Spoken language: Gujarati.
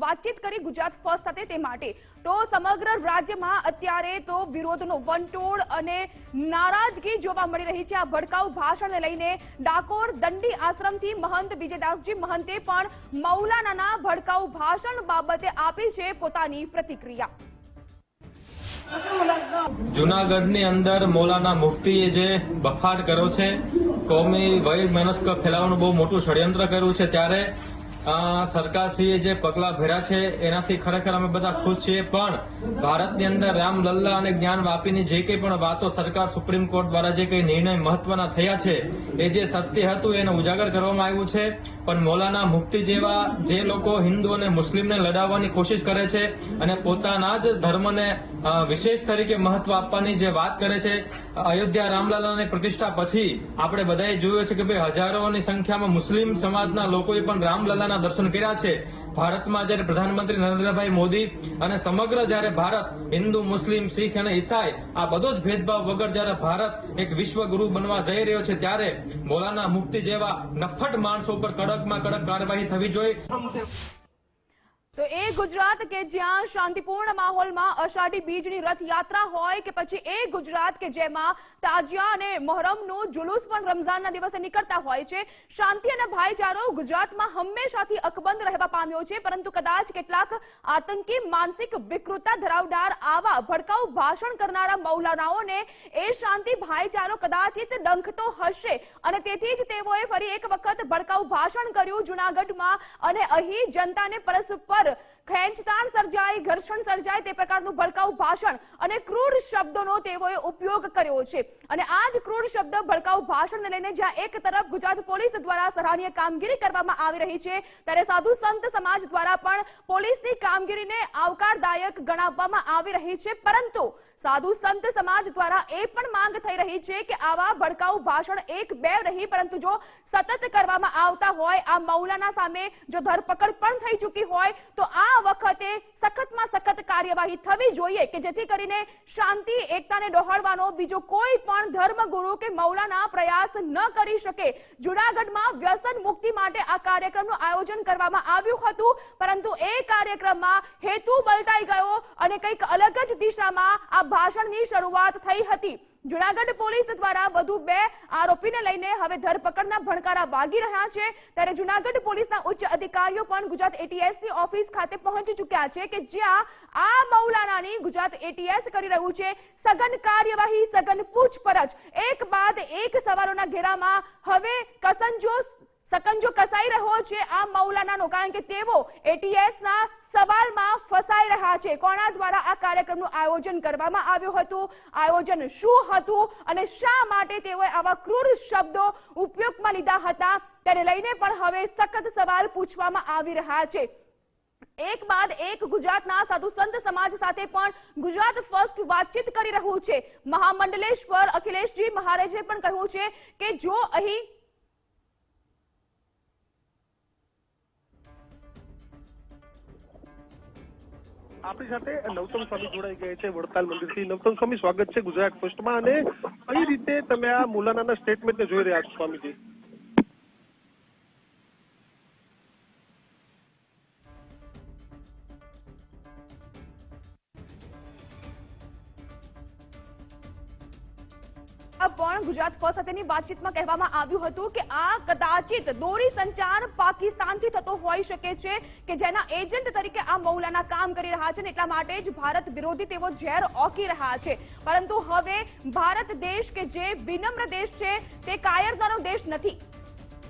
વાતચીત કરી ગુજરાત ફર્સ્ટ સાથે તે માટે. તો સમગ્ર રાજ્યમાં અત્યારે તો વિરોધનો વંટોળ અને નારાજગી જોવા મળી રહી છે. આ ભડકાઉ ભાષણને લઈને ડાકોર દંડી આશ્રમથી મહંત વિજયદાસજી મહંતે પણ મૌલાનાના ભડકાઉ ભાષણ બાબતે આપી છે પોતાની પ્રતિક્રિયા. જુનાગઢની અંદર મૌલાના મુફ્તીએ જે બફાટ કર્યો છે, કોમી વય મનસ્ક ફેલાવવાનું બહુ મોટું ષડયંત્ર કર્યું છે. ત્યારે સરકારશ્રીએ જે પગલાં ભર્યા છે, એનાથી ખરેખર અમે બધા ખુશ છીએ. પણ ભારતની અંદર રામલલ્લા અને જ્ઞાન વાપીની જે કંઈ પણ વાતો સરકાર સુપ્રીમ કોર્ટ દ્વારા જે કંઈ નિર્ણય મહત્વના થયા છે, એ જે સત્ય હતું એને ઉજાગર કરવામાં આવ્યું છે. પણ મોલાના મુક્તિ જેવા જે લોકો હિન્દુ અને મુસ્લિમને લડાવવાની કોશિશ કરે છે અને પોતાના જ ધર્મને વિશેષ તરીકે મહત્વ આપવાની જે વાત કરે છે, અયોધ્યા રામલલ્લાની પ્રતિષ્ઠા પછી આપણે બધાએ જોયું છે કે ભાઈ હજારોની સંખ્યામાં મુસ્લિમ સમાજના લોકોએ પણ રામલલ્લાના દર્શન કર્યા છે. ભારતમાં જ્યારે પ્રધાનમંત્રી નરેન્દ્રભાઈ મોદી અને સમગ્ર જ્યારે ભારત હિન્દુ, મુસ્લિમ, શીખ અને ઈસાઈ આ બધો જ ભેદભાવ વગર જ્યારે ભારત એક વિશ્વગુરુ બનવા જઈ રહ્યો છે ત્યારે મોલાના મુક્તિ જેવા નફટ માણસો ઉપર કડકમાં કડક કાર્યવાહી થવી જોઈએ. તો એ ગુજરાત કે જ્યાં શાંતિપૂર્ણ માહોલમાં અષાઢી બીજની રથયાત્રા હોય કે પછી એ ગુજરાત કે જેમાં તાજિયા અને મોહરમનું જુલુસ પણ રમઝાનના દિવસે નીકળતા હોય છે, શાંતિ અને ભાઈચારો ગુજરાતમાં હંમેશાથી અકબંધ રહેવા પામ્યો છે, પરંતુ કદાચ કેટલાક આતંકી માનસિક વિકૃતતા ધરાવનાર આવા ભડકાઉ ભાષણ કરનારા મૌલાનાઓને એ શાંતિ ભાઈચારો કદાચિત ડંખતો હશે અને તેથી જ તેઓએ ફરી એક વખત ભડકાઉ ભાષણ કર્યું જૂનાગઢમાં અને અહીં જનતાને પરસ્પર are ખેંચતાણ સર્જાય, ઘર્ષણ સર્જાય તે પ્રકારનું ભડકાઉ ભાષણ અને ક્રૂર શબ્દોનો તેઓએ ઉપયોગ કર્યો છે. અને આ જ ક્રૂર શબ્દ ભડકાઉ ભાષણને લઈને જ્યાં એક તરફ ગુજરાત પોલીસ દ્વારા સરાહનીય કામગીરી કરવામાં આવી રહી છે, ત્યારે સાધુ સંત સમાજ દ્વારા પણ પોલીસની કામગીરીને આવકારદાયક ગણાવવામાં આવી રહી છે. પરંતુ સાધુ સંત સમાજ દ્વારા એ પણ માંગ થઈ રહી છે કે આવા ભડકાઉ ભાષણ એક બે નહીં, પરંતુ જો સતત કરવામાં આવતા હોય, આ મૌલાના સામે જો ધરપકડ પણ થઈ ચૂકી હોય, તો આ વખતે સખતમાં સખત કાર્યવાહી થવી જોઈએ કે જેથી કરીને શાંતિ, એકતાને ડહોળવાનો બીજો કોઈ પણ ધર્મગુરુ કે મૌલાના પ્રયાસ ન કરી શકે. જુનાગઢમાં વ્યસન મુક્તિ માટે આ કાર્યક્રમનું આયોજન કરવામાં આવ્યું હતું, પરંતુ એ કાર્યક્રમમાં હેતુ બલટાઈ ગયો અને કંઈક અલગ જ દિશામાં આ ભાષણની શરૂઆત થઈ હતી. જુનાગઢ પોલીસ દ્વારા વધુ બે આરોપીને લઈને હવે ધરપકડના ભણકારા વાગી રહ્યા છે. ત્યારે જુનાગઢ પોલીસના ઉચ્ચ અધિકારીઓ પણ ગુજરાત એટીએસની ઓફિસ ખાતે પહોંચી ચૂક્યા છે કે જ્યાં આ મૌલાનાની ગુજરાત એટીએસ કરી રહ્યું છે. સઘન કાર્યવાહી, સઘન પૂછપરછ, એક બાદ એક સવાલોના ઘેરામાં હવે કસંજો સકંજો કસાઈ રહ્યો છે આ મૌલાનાનો, કારણ કે તેઓ એટીએસ ના સવાલમાં ફસાઈ રહ્યા છે. કોણા દ્વારા આ કાર્યક્રમનું આયોજન કરવામાં આવ્યું હતું? આયોજન શું હતું? અને શા માટે તેઓએ આવા ક્રૂર શબ્દો ઉપયોગમાં લીધા હતા? તેને લઈને પણ હવે સખત સવાલ પૂછવામાં આવી રહ્યા છે. એક બાદ એક ગુજરાતના સાધુ સંત સમાજ સાથે પણ ગુજરાત ફર્સ્ટ વાતચીત કરી રહ્યું છે. મહામંડલેશ્વર અખિલેશજી મહારાજે પણ કહ્યું છે કે જો અહીં આપણી સાથે નવતમ સ્વામી જોડાઈ ગયા છે વડતાલ મંદિરથી. નવતમ સ્વામી, સ્વાગત છે ગુજરાત ફર્સ્ટમાં. અને કઈ રીતે તમે આ મુલાનાના સ્ટેટમેન્ટને જોઈ રહ્યા છો, સ્વામીજી? પણ ગુજરાત ફર્સ્ટ સાથેની વાતચીતમાં કહેવામાં આવ્યું હતું કે આ કદાચિત દોરી સંચાર પાકિસ્તાનથી થતો હોઈ શકે છે કે જેના એજન્ટ તરીકે આ મૌલાના કામ કરી રહ્યા છે ને એટલા માટે જ ભારત વિરોધી તેઓ ઝેર ઓકી રહ્યા છે. પરંતુ હવે ભારત દેશ કે જે વિનમ્ર દેશ છે તે કાયરતાનો દેશ નથી.